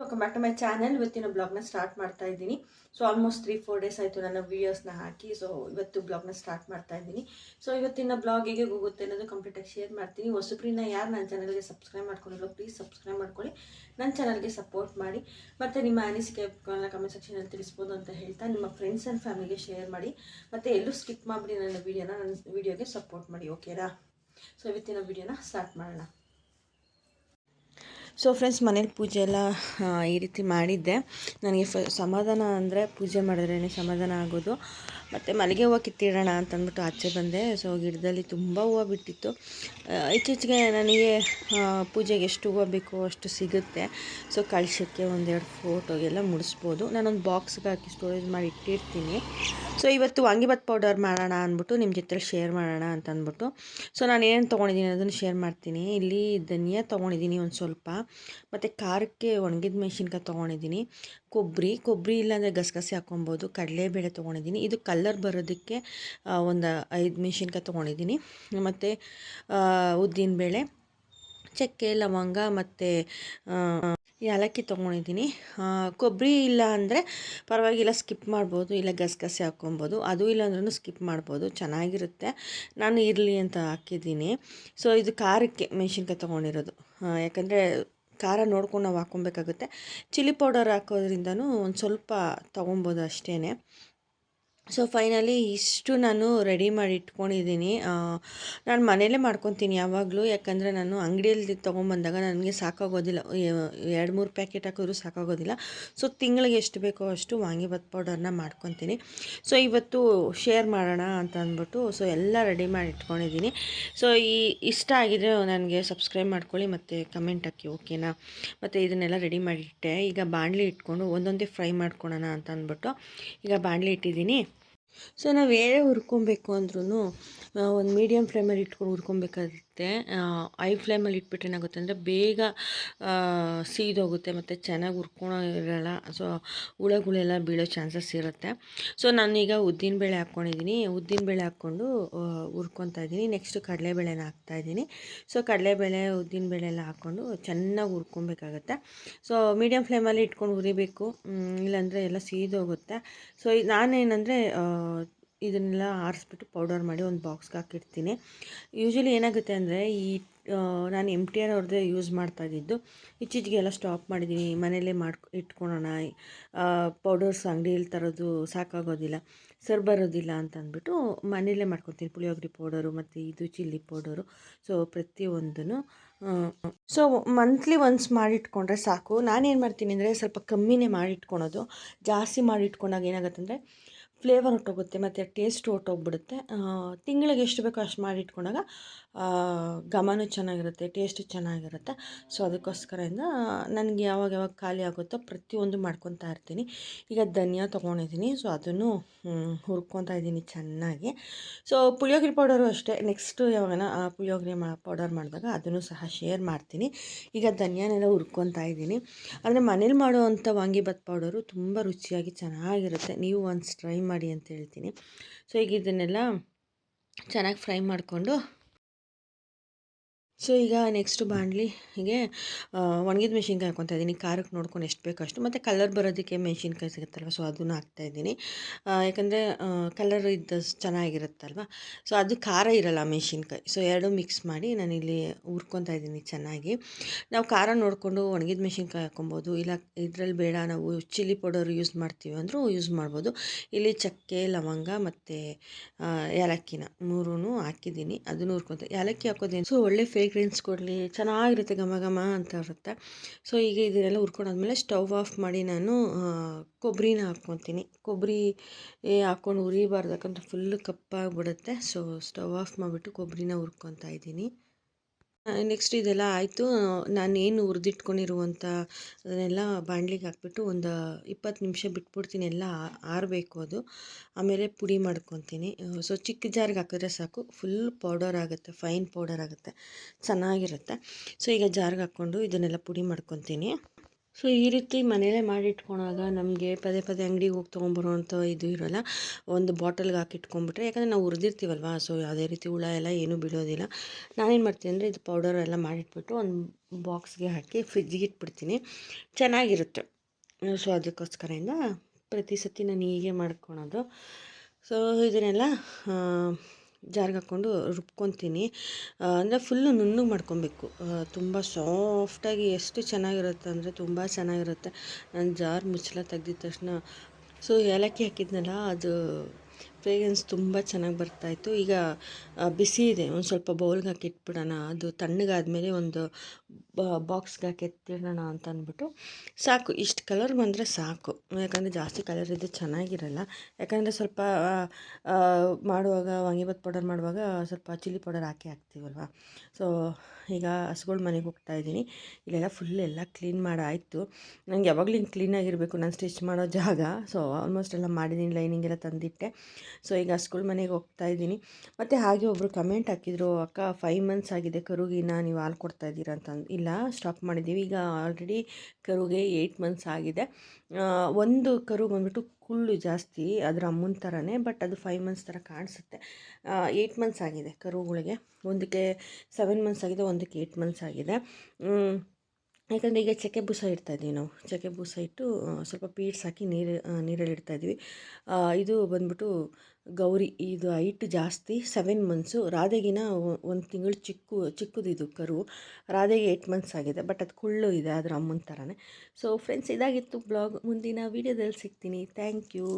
Welcome back to my channel ಇವತ್ತಿನ ಬ್ಲಾಗ್ನ start ಮಾಡ್ತಾ ಇದ್ದೀನಿ. So almost three four days ಆಯಿತು ನನ್ನ ವೀಡಿಯೋಸ್ನ ಹಾಕಿ. ಸೊ ಇವತ್ತು ಬ್ಲಾಗ್ನ ಸ್ಟಾರ್ಟ್ ಮಾಡ್ತಾ ಇದ್ದೀನಿ. ಸೊ ಇವತ್ತಿನ ಬ್ಲಾಗ್ ಹೇಗೆ ಹೋಗುತ್ತೆ ಅನ್ನೋದು ಕಂಪ್ಲೀಟಾಗಿ ಶೇರ್ ಮಾಡ್ತೀನಿ. ಹೊಸಬ್ರಿನ ಯಾರು ನನ್ನ ಚಾನಲ್ಗೆ ಸಬ್ಸ್ಕ್ರೈಬ್ ಮಾಡ್ಕೊಂಡಿರೋ ಪ್ಲೀಸ್ ಸಬ್ಸ್ಕ್ರೈಬ್ ಮಾಡ್ಕೊಳ್ಳಿ. ನನ್ನ ಚಾನಲ್ಗೆ ಸಪೋರ್ಟ್ ಮಾಡಿ. ಮತ್ತು ನಿಮ್ಮ ಅನಿಸಿಕೆ ಕಮೆಂಟ್ ಸೆಕ್ಷನಲ್ಲಿ ತಿಳಿಸ್ಬೋದು ಅಂತ ಹೇಳ್ತಾ ನಿಮ್ಮ ಫ್ರೆಂಡ್ಸ್ ಆ್ಯಂಡ್ ಫ್ಯಾಮಿಲಿಗೆ ಶೇರ್ ಮಾಡಿ. ಮತ್ತು ಎಲ್ಲೂ ಸ್ಕಿಪ್ ಮಾಡಿಬಿಡಿ ನನ್ನ ವೀಡಿಯೋನ ನನ್ನ ವೀಡಿಯೋಗೆ ಸಪೋರ್ಟ್ ಮಾಡಿ. ಓಕೆನಾ ಸೊ ಇವತ್ತಿನ ವೀಡಿಯೋನ ಸ್ಟಾರ್ಟ್ ಮಾಡೋಣ. ಸೊ ಫ್ರೆಂಡ್ಸ್ ಮನೇಲಿ ಪೂಜೆ ಎಲ್ಲ ಈ ರೀತಿ ಮಾಡಿದ್ದೆ. ನನಗೆ ಸಮಾಧಾನ ಅಂದರೆ ಪೂಜೆ ಮಾಡಿದ್ರೇ ಸಮಾಧಾನ ಆಗೋದು. ಮತ್ತು ಮಲ್ಲಿಗೆ ಹೂವು ಕಿತ್ತಿಡೋಣ ಅಂತಂದ್ಬಿಟ್ಟು ಆಚೆ ಬಂದೆ. ಸೊ ಗಿಡದಲ್ಲಿ ತುಂಬ ಹೂವು ಬಿಟ್ಟಿತ್ತು. ಇತ್ತೀಚೆಗೆ ನನಗೆ ಪೂಜೆಗೆ ಎಷ್ಟು ಹೂವು ಬೇಕೋ ಅಷ್ಟು ಸಿಗುತ್ತೆ. ಸೊ ಕಳಶಕ್ಕೆ ಒಂದೆರಡು ಫೋಟೋಗೆಲ್ಲ ಮುಡಿಸ್ಬೋದು. ನಾನೊಂದು ಬಾಕ್ಸ್ಗೆ ಹಾಕಿ ಸ್ಟೋರೇಜ್ ಮಾಡಿ ಇಟ್ಟಿರ್ತೀನಿ. ಸೊ ಇವತ್ತು ವಾಂಗಿಭಾತ್ ಪೌಡರ್ ಮಾಡೋಣ ಅಂದ್ಬಿಟ್ಟು ನಿಮ್ಮ ಜೊತೆ ಶೇರ್ ಮಾಡೋಣ ಅಂತ ಅಂದ್ಬಿಟ್ಟು ಸೊ ನಾನು ಏನು ತೊಗೊಂಡಿದ್ದೀನಿ ಅದನ್ನು ಶೇರ್ ಮಾಡ್ತೀನಿ. ಇಲ್ಲಿ ಧನಿಯಾ ತೊಗೊಂಡಿದ್ದೀನಿ ಒಂದು ಸ್ವಲ್ಪ. ಮತ್ತು ಖಾರಕ್ಕೆ ಒಣಗಿದ ಮೆಣಸಿನ್ಕಾಯಿ ತೊಗೊಂಡಿದ್ದೀನಿ. ಕೊಬ್ಬರಿ ಕೊಬ್ಬರಿ ಇಲ್ಲಾಂದರೆ ಗಸಗಸೆ ಹಾಕೊಬೋದು ಕಡಲೆಬೇಳೆ ತೊಗೊಂಡಿದ್ದೀನಿ. ಇದು ಕಲ್ಲರ್ ಬರೋದಕ್ಕೆ ಒಂದು ಐದು ಮೆಣಸಿನ್ಕಾಯಿ ತೊಗೊಂಡಿದ್ದೀನಿ. ಮತ್ತು ಉದ್ದಿನಬೇಳೆ, ಚಕ್ಕೆ, ಲವಂಗ ಮತ್ತು ಏಲಕ್ಕಿ ತೊಗೊಂಡಿದ್ದೀನಿ. ಕೊಬ್ಬರಿ ಇಲ್ಲ ಅಂದರೆ ಪರವಾಗಿಲ್ಲ ಸ್ಕಿಪ್ ಮಾಡ್ಬೋದು. ಇಲ್ಲ ಗಸಗಸೆ ಹಾಕ್ಕೊಬೋದು. ಅದು ಇಲ್ಲ ಅಂದ್ರೂ ಸ್ಕಿಪ್ ಮಾಡ್ಬೋದು. ಚೆನ್ನಾಗಿರುತ್ತೆ. ನಾನು ಇರಲಿ ಅಂತ ಹಾಕಿದ್ದೀನಿ. ಸೊ ಇದು ಖಾರಕ್ಕೆ ಮೆಣಸಿನ್ಕಾಯಿ ತೊಗೊಂಡಿರೋದು. ಯಾಕಂದರೆ ಖಾರ ನೋಡ್ಕೊಂಡು ನಾವು ಹಾಕ್ಕೊಬೇಕಾಗುತ್ತೆ ಚಿಲ್ಲಿ ಪೌಡರ್ ಹಾಕೋದ್ರಿಂದನೂ ಒಂದು ಸ್ವಲ್ಪ ತೊಗೊಬೋದು ಅಷ್ಟೇ ಸೊ ಫೈನಲಿ ಇಷ್ಟು ನಾನು ರೆಡಿ ಮಾಡಿ ಇಟ್ಕೊಂಡಿದ್ದೀನಿ. ನಾನು ಮನೇಲೇ ಮಾಡ್ಕೊತೀನಿ ಯಾವಾಗಲೂ. ಯಾಕಂದರೆ ನಾನು ಅಂಗಡಿಯಲ್ಲಿ ತೊಗೊಂಬಂದಾಗ ನನಗೆ ಸಾಕಾಗೋದಿಲ್ಲ. ಎರಡು ಮೂರು ಪ್ಯಾಕೆಟ್ ಹಾಕಿದ್ರು ಸಾಕಾಗೋದಿಲ್ಲ. ಸೊ ತಿಂಗಳಿಗೆ ಎಷ್ಟು ಬೇಕೋ ಅಷ್ಟು ವಾಂಗಿಭಾತ್ ಪೌಡರ್ನ ಮಾಡ್ಕೊತೀನಿ. ಸೊ ಇವತ್ತು ಶೇರ್ ಮಾಡೋಣ ಅಂತ ಅಂದ್ಬಿಟ್ಟು ಸೊ ಎಲ್ಲ ರೆಡಿ ಮಾಡಿ ಇಟ್ಕೊಂಡಿದ್ದೀನಿ. ಸೊ ಈ, ಇಷ್ಟ ಆಗಿದ್ರೆ ನನಗೆ ಸಬ್ಸ್ಕ್ರೈಬ್ ಮಾಡ್ಕೊಳ್ಳಿ, ಮತ್ತು ಕಮೆಂಟ್ ಹಾಕಿ ಓಕೆನಾ ಮತ್ತು ಇದನ್ನೆಲ್ಲ ರೆಡಿ ಮಾಡಿಟ್ಟೆ ಈಗ ಬಾಣಲಿ ಇಟ್ಕೊಂಡು ಒಂದೊಂದೇ ಫ್ರೈ ಮಾಡ್ಕೊಳೋಣ ಅಂತ ಅಂದ್ಬಿಟ್ಟು, ಈಗ ಬಾಣಲಿ ಇಟ್ಟಿದ್ದೀನಿ. ಸೊ ನಾವು ಏನೇ ಹುರ್ಕೊಬೇಕು ಅಂದ್ರೂ ಒಂದು ಮೀಡಿಯಮ್ ಫ್ಲೇಮಲ್ಲಿ ಇಟ್ಕೊಂಡು ಹುರ್ಕೊಬೇಕಾಗುತ್ತೆ. ಐ ಫ್ಲೇಮಲ್ಲಿ ಇಟ್ಬಿಟ್ರೆ ಏನಾಗುತ್ತೆ ಅಂದರೆ ಬೇಗ ಸೀದೋಗುತ್ತೆ ಮತ್ತು ಚೆನ್ನಾಗಿ ಹುರ್ಕೊಳೋ ಇರಲ್ಲ. ಸೊ ಹುಳಗಳೆಲ್ಲ ಬೀಳೋ ಚಾನ್ಸಸ್ ಇರುತ್ತೆ. ಸೊ ನಾನೀಗ ಉದ್ದಿನಬೇಳೆ ಹಾಕ್ಕೊಂಡಿದ್ದೀನಿ ಉದ್ದಿನಬೇಳೆ ಹಾಕ್ಕೊಂಡು ಹುರ್ಕೊತಾ ಇದ್ದೀನಿ ನೆಕ್ಸ್ಟ್ ಕಡಲೆಬೇಳೆನ ಹಾಕ್ತಾಯಿದ್ದೀನಿ ಸೊ ಕಡಲೆಬೇಳೆ ಉದ್ದಿನಬೇಳೆ ಎಲ್ಲ ಹಾಕ್ಕೊಂಡು ಚೆನ್ನಾಗಿ ಹುರ್ಕೊಬೇಕಾಗತ್ತೆ. ಸೊ ಮೀಡಿಯಮ್ ಫ್ಲೇಮಲ್ಲಿ ಇಟ್ಕೊಂಡು ಹುರಿಬೇಕು. ಇಲ್ಲಾಂದರೆ ಎಲ್ಲ ಸೀದೋಗುತ್ತೆ. ಸೊ ನಾನೇನಂದರೆ ಇದನ್ನೆಲ್ಲ ಆರಿಸ್ಬಿಟ್ಟು ಪೌಡರ್ ಮಾಡಿ ಒಂದು ಬಾಕ್ಸ್ಗೆ ಹಾಕಿಡ್ತೀನಿ. ಯೂಶ್ವಲಿ ಏನಾಗುತ್ತೆ ಅಂದರೆ ಈ ನಾನು ಎಂ ಟಿ ಆರ್ ಅವ್ರದ್ದೇ ಯೂಸ್ ಮಾಡ್ತಾ ಇದ್ದಿದ್ದು ಎಲ್ಲ ಸ್ಟಾಪ್ ಮಾಡಿದ್ದೀನಿ ಮನೆಯಲ್ಲೇ ಮಾಡ್ಕೊ, ಇಟ್ಕೊಳೋಣ ಪೌಡರ್ಸ್ ಅಂಗಡಿಯಲ್ಲಿ ತರೋದು ಸಾಕಾಗೋದಿಲ್ಲ, ಸರ್ ಬರೋದಿಲ್ಲ ಅಂತ ಅಂದ್ಬಿಟ್ಟು ಮನೆಯಲ್ಲೇ ಮಾಡ್ಕೊತೀನಿ ಪುಳಿಯೋಗರೆ ಪೌಡರು ಮತ್ತು ಇದು ಚಿಲ್ಲಿ ಪೌಡರು ಸೊ ಪ್ರತಿಯೊಂದೂ ಸೊ ಮಂತ್ಲಿ ಒನ್ಸ್ ಮಾಡಿಟ್ಕೊಂಡ್ರೆ ಸಾಕು. ನಾನೇನು ಮಾಡ್ತೀನಿ ಅಂದರೆ ಸ್ವಲ್ಪ ಕಮ್ಮಿನೇ ಮಾಡಿಟ್ಕೊಳೋದು ಜಾಸ್ತಿ ಮಾಡಿಟ್ಕೊಂಡಾಗ ಏನಾಗುತ್ತೆ ಅಂದರೆ ಫ್ಲೇವರ್ ಹೊಟ್ಟೋಗುತ್ತೆ ಮತ್ತು ಟೇಸ್ಟ್ ಹೊಟ್ಟೋಗ್ಬಿಡುತ್ತೆ ತಿಂಗಳಿಗೆ ಎಷ್ಟು ಬೇಕೋ ಅಷ್ಟು ಮಾಡಿಟ್ಕೊಂಡಾಗ ಘಮನೂ ಚೆನ್ನಾಗಿರುತ್ತೆ, ಟೇಸ್ಟು ಚೆನ್ನಾಗಿರುತ್ತೆ. ಸೊ ಅದಕ್ಕೋಸ್ಕರದಿಂದ ನನಗೆ ಯಾವಾಗ ಯಾವಾಗ ಖಾಲಿ ಆಗುತ್ತೋ ಪ್ರತಿಯೊಂದು ಮಾಡ್ಕೊತಾ ಇರ್ತೀನಿ. ಈಗ ಧನಿಯಾ ತೊಗೊಂಡಿದ್ದೀನಿ, ಸೊ, ಅದನ್ನು ಹುರ್ಕೊತಾ ಇದ್ದೀನಿ ಚೆನ್ನಾಗಿ. ಸೊ, ಪುಳಿಯೋಗರೆ ಪೌಡರು ಅಷ್ಟೇ, ನೆಕ್ಸ್ಟು ಯಾವಾಗನ ಪುಳಿಯೋಗರೆ ಮಾ, ಪೌಡರ್ ಮಾಡಿದಾಗ ಅದನ್ನು ಸಹ ಶೇರ್ ಮಾಡ್ತೀನಿ. ಈಗ ಧನಿಯಾನೆಲ್ಲ ಹುರ್ಕೊತಾ ಇದ್ದೀನಿ. ಅಂದರೆ ಮನೇಲಿ ಮಾಡುವಂಥ ವಾಂಗಿಭಾತ್ ಪೌಡರು ತುಂಬ ರುಚಿಯಾಗಿ ಚೆನ್ನಾಗಿರುತ್ತೆ. ನೀವು ಒಂದು ಟ್ರೈ ಮಾಡಿ ಅಂತ ಹೇಳ್ತೀನಿ. ಸೊ ಈಗ ಇದನ್ನೆಲ್ಲ ಚೆನ್ನಾಗಿ ಫ್ರೈ ಮಾಡಿಕೊಂಡು ಸೊ ಈಗ ನೆಕ್ಸ್ಟ್ ಬಾಣಲಿಗೆ ಒಣಗಿದ ಮೆಣಸಿನ್ಕಾಯಿ ಹಾಕ್ಕೊತಾ ಇದ್ದೀನಿ. ಖಾರಕ್ಕೆ ನೋಡ್ಕೊಂಡು ಎಷ್ಟು ಬೇಕೋ ಅಷ್ಟು. ಮತ್ತು ಕಲರ್ ಬರೋದಕ್ಕೆ ಮೆಣಸಿನ್ಕಾಯಿ ಸಿಗುತ್ತಲ್ವ ಸೊ ಅದನ್ನು ಹಾಕ್ತಾಯಿದ್ದೀನಿ ಯಾಕಂದರೆ ಕಲರ್ ಇದ್ದ ಚೆನ್ನಾಗಿರುತ್ತಲ್ವ? ಸೊ ಅದು ಖಾರ ಇರಲ್ಲ ಮೆಣಸಿನ್ಕಾಯಿ. ಸೊ ಎರಡೂ ಮಿಕ್ಸ್ ಮಾಡಿ ನಾನು ಇಲ್ಲಿ ಹುರ್ಕೊತಾ ಇದ್ದೀನಿ ಚೆನ್ನಾಗಿ. ನಾವು ಖಾರ ನೋಡಿಕೊಂಡು ಒಣಗಿದ ಮೆಣಸಿನ್ಕಾಯಿ ಹಾಕೊಬೋದು. ಇಲ್ಲ, ಇದರಲ್ಲಿ ಬೇಡ ನಾವು ಚಿಲ್ಲಿ ಪೌಡರ್ ಯೂಸ್ ಮಾಡ್ತೀವಿ ಅಂದರೂ ಯೂಸ್ ಮಾಡ್ಬೋದು. ಇಲ್ಲಿ ಚಕ್ಕೆ, ಲವಂಗ ಮತ್ತು ಏಲಕ್ಕಿನ ಮೂರೂ ಹಾಕಿದ್ದೀನಿ. ಅದನ್ನು ಹುರ್ಕೊತ ಏಲಕ್ಕಿ ಹಾಕೋದೇನು, ಸೊ ಒಳ್ಳೆ ಫ್ರೇಗ್ರೆನ್ಸ್ ಕೊಡಲಿ, ಚೆನ್ನಾಗಿರುತ್ತೆ ಘಮ ಘಮ ಅಂತ ಇರುತ್ತೆ. ಸೊ ಈಗ ಇದನ್ನೆಲ್ಲ ಹುರ್ಕೊಂಡಾದ್ಮೇಲೆ ಸ್ಟವ್ ಆಫ್ ಮಾಡಿ ನಾನು ಕೊಬ್ಬರಿನ ಹಾಕ್ಕೊತೀನಿ. ಕೊಬ್ಬರಿ ಹಾಕ್ಕೊಂಡು ಉರಿಬಾರ್ದು ಯಾಕಂದರೆ ಫುಲ್ಲು ಕಪ್ಪಾಗಿಬಿಡುತ್ತೆ ಸೊ ಸ್ಟವ್ ಆಫ್ ಮಾಡಿಬಿಟ್ಟು ಕೊಬ್ಬರಿನ ಹುರ್ಕೊತಾ ಇದ್ದೀನಿ. ನೆಕ್ಸ್ಟ್ ಇದೆಲ್ಲ ಆಯಿತು. ನಾನೇನು ಹುರಿದಿಟ್ಕೊಂಡಿರುವಂಥ ಅದನ್ನೆಲ್ಲ ಬಾಣಲಿಗೆ ಹಾಕ್ಬಿಟ್ಟು ಒಂದು ಇಪ್ಪತ್ತು ನಿಮಿಷ ಬಿಟ್ಬಿಡ್ತೀನಿ. ಎಲ್ಲ ಆರಬೇಕು ಅದು. ಆಮೇಲೆ ಪುಡಿ ಮಾಡ್ಕೊತೀನಿ. ಸೊ ಚಿಕ್ಕ ಜಾರ್ಗೆ ಹಾಕಿದ್ರೆ ಸಾಕು. ಫುಲ್ ಪೌಡರ್ ಆಗುತ್ತೆ. ಫೈನ್ ಪೌಡರ್ ಆಗುತ್ತೆ. ಚೆನ್ನಾಗಿರುತ್ತೆ. ಸೊ ಈಗ ಜಾರ್ಗೆ ಹಾಕ್ಕೊಂಡು ಇದನ್ನೆಲ್ಲ ಪುಡಿ ಮಾಡ್ಕೊತೀನಿ. ಸೊ, ಈ ರೀತಿ ಮನೇಲೇ ಮಾಡಿಟ್ಕೊಳಾಗ ನಮಗೆ ಪದೇ ಪದೇ ಅಂಗಡಿಗೆ ಹೋಗಿ ತೊಗೊಂಬರೋವಂಥ ಇದು ಇರೋಲ್ಲ. ಒಂದು ಬಾಟಲ್ಗೆ ಹಾಕಿಟ್ಕೊಂಡ್ಬಿಟ್ರೆ ಯಾಕಂದರೆ ನಾವು ಉರಿದಿರ್ತೀವಲ್ವ? ಸೊ ಯಾವುದೇ ರೀತಿ ಹುಳ ಎಲ್ಲ ಏನೂ ಬಿಡೋದಿಲ್ಲ ನಾನೇನು ಮಾಡ್ತೀನಿ ಅಂದರೆ ಇದು ಪೌಡರ್ ಎಲ್ಲ ಮಾಡಿಟ್ಬಿಟ್ಟು ಒಂದು ಬಾಕ್ಸ್ಗೆ ಹಾಕಿ ಫ್ರಿಜ್ಗೆ ಇಟ್ಬಿಡ್ತೀನಿ. ಚೆನ್ನಾಗಿರುತ್ತೆ. ಸೊ, ಅದಕ್ಕೋಸ್ಕರದಿಂದ ಪ್ರತಿ ಸತಿ ನಾನು ಹೀಗೆ ಮಾಡ್ಕೊಳೋದು. ಸೊ, ಇದನ್ನೆಲ್ಲ ಜಾರ್ಗೆ ಹಾಕ್ಕೊಂಡು ರುಬ್ಕೊತೀನಿ. ಅಂದರೆ ಫುಲ್ಲು ನುಣ್ಣಗೆ ಮಾಡ್ಕೊಬೇಕು. ತುಂಬ ಸಾಫ್ಟಾಗಿ ಎಷ್ಟು ಚೆನ್ನಾಗಿರುತ್ತೆ ಅಂದರೆ ತುಂಬ ಚೆನ್ನಾಗಿರುತ್ತೆ. ನಾನು ಜಾರ್ ಮುಚ್ಚಳ ತೆಗ್ದಿದ ತಕ್ಷಣ. ಸೊ ಏಲಕ್ಕಿ ಹಾಕಿದ್ನಲ್ಲ, ಅದು ಫ್ರೇಗ್ರೆನ್ಸ್ ತುಂಬ ಚೆನ್ನಾಗಿ ಬರ್ತಾಯಿತ್ತು. ಈಗ ಬಿಸಿ ಇದೆ. ಒಂದು ಸ್ವಲ್ಪ ಬೌಲ್ಗೆ ಹಾಕಿ ಇಟ್ಬಿಡೋಣ. ಅದು ತಣ್ಣಗಾದ್ಮೇಲೆ ಒಂದು ಬಾಕ್ಸ್ಗೆ ಹಾಕಿ ಎತ್ತಿಡೋಣ ಅಂತ ಅಂದ್ಬಿಟ್ಟು ಸಾಕು. ಇಷ್ಟು ಕಲರ್ ಬಂದರೆ ಸಾಕು. ಯಾಕಂದರೆ ಜಾಸ್ತಿ ಕಲರ್ ಇದ್ದರೆ ಚೆನ್ನಾಗಿರಲ್ಲ. ಯಾಕಂದರೆ ಸ್ವಲ್ಪ ಮಾಡುವಾಗ, ವಾಂಗಿಭಾತ್ ಪೌಡರ್ ಮಾಡುವಾಗ ಸ್ವಲ್ಪ ಚಿಲ್ಲಿ ಪೌಡರ್ ಹಾಕಿ ಹಾಕ್ತೀವಲ್ವ? ಸೊ, ಈಗ ಹಸುಗಳು ಮನೆಗೆ ಹೋಗ್ತಾ ಇದ್ದೀನಿ. ಇಲ್ಲೆಲ್ಲ ಫುಲ್ ಎಲ್ಲ ಕ್ಲೀನ್ ಮಾಡಾಯಿತು. ನನಗೆ ಯಾವಾಗಲೂ ಹಿಂಗೆ ಕ್ಲೀನಾಗಿರಬೇಕು ನಾನು ಸ್ಟಿಚ್ ಮಾಡೋ ಜಾಗ. ಸೊ ಆಲ್ಮೋಸ್ಟ್ ಎಲ್ಲ ಮಾಡಿದ್ದೀನಿ ಲೈನಿಂಗ್ ಎಲ್ಲ ತಂದಿಟ್ಟೆ. ಸೊ, ಈಗ ಸ್ಕೂಲ್ ಮನೆಗೆ ಹೋಗ್ತಾ ಇದ್ದೀನಿ. ಮತ್ತು ಹಾಗೆ ಒಬ್ಬರು ಕಮೆಂಟ್ ಹಾಕಿದ್ರು, ಅಕ್ಕ ಫೈವ್ ಮಂತ್ಸ್ ಆಗಿದೆ, ಕರುಗಿನ ನೀವು ಹಾಲು ಕೊಡ್ತಾ ಇದ್ದೀರಾ? ಅಂತಂದು ಇಲ್ಲ ಸ್ಟಾಪ್ ಮಾಡಿದ್ದೀವಿ. ಈಗ ಆಲ್ರೆಡಿ ಕರುಗೆ ಏಯ್ಟ್ ಮಂತ್ಸ್ ಆಗಿದೆ. ಒಂದು ಕರು ಬಂದ್ಬಿಟ್ಟು ಕುಳ್ಳು ಜಾಸ್ತಿ ಅದರ ಅಮ್ಮನ ಥರನೇ ಬಟ್ ಅದು ಫೈವ್ ಮಂತ್ಸ್ ಥರ ಕಾಣಿಸುತ್ತೆ. ಏಯ್ಟ್ ಮಂತ್ಸ್ ಆಗಿದೆ ಕರುಗಳಿಗೆ. ಒಂದಕ್ಕೆ ಸೆವೆನ್ ಮಂತ್ಸ್ ಆಗಿದೆ, ಒಂದಕ್ಕೆ ಏಯ್ಟ್ ಮಂತ್ಸ್ ಆಗಿದೆ. ಯಾಕಂದರೆ ಈಗ ಚಕ್ಕೆ ಬೂಸ ಇಡ್ತಾ ಇದ್ದೀವಿ ನಾವು. ಚಕ್ಕೆ ಬೂಸ ಇಟ್ಟು ಸ್ವಲ್ಪ ಪೀಡ್ಸ್ ಹಾಕಿ ನೀರು ನೀರಲ್ಲಿ ಇಡ್ತಾ ಇದ್ದೀವಿ ಇದು ಬಂದ್ಬಿಟ್ಟು ಗೌರಿ, ಇದು ಹೈಟ್ ಜಾಸ್ತಿ ಸೆವೆನ್ ಮಂತ್ಸು ರಾಧೆಗಿನ ಒಂದು ತಿಂಗಳು ಚಿಕ್ಕು ಚಿಕ್ಕದಿದು ಕರು ರಾಧೆಗೆ ಏಯ್ಟ್ ಮಂತ್ಸ್ ಆಗಿದೆ ಬಟ್ ಅದು ಕುಳ್ಳು ಇದೆ, ಅದ್ರ ಅಮ್ಮನ ಥರನೇ ಸೊ ಫ್ರೆಂಡ್ಸ್ ಇದಾಗಿತ್ತು ಬ್ಲಾಗ್ ಮುಂದಿನ ವೀಡಿಯೋದಲ್ಲಿ ಸಿಗ್ತೀನಿ. Thank you